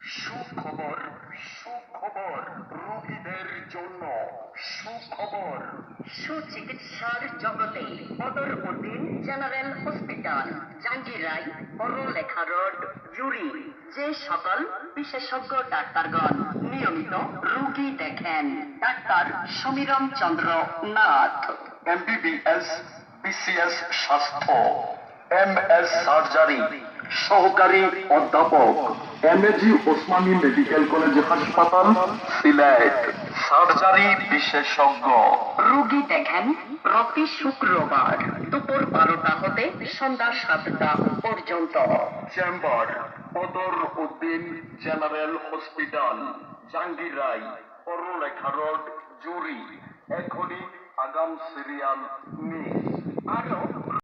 সুখবর সুখবর রোগীদের জন্য সুখবর। সুচিকিৎসার জগতে Badruddin general hospital Jangirai Barlekha road Juri. যে সকল বিশেষজ্ঞ ডাক্তারগণ নিয়মিত রোগী দেখেন doctor Samiram Chandra Nath. MBBS BCS স্বাস্থ্য। এম এস সার্জারি সহকারী অধ্যাপক M A G Osmani medical college হাসপাতাল সিলেট। সার্জারি বিশেষজ্ঞ। রোগী দেখেন প্রতি শুক্রবার দুপুর বারোটা হতে সন্ধ্যা সাতটা পর্যন্ত। Chamber Badar Uddin general hospital Jangirai Barlekha road Juri. এখনই আগাম সিরিয়াল আরও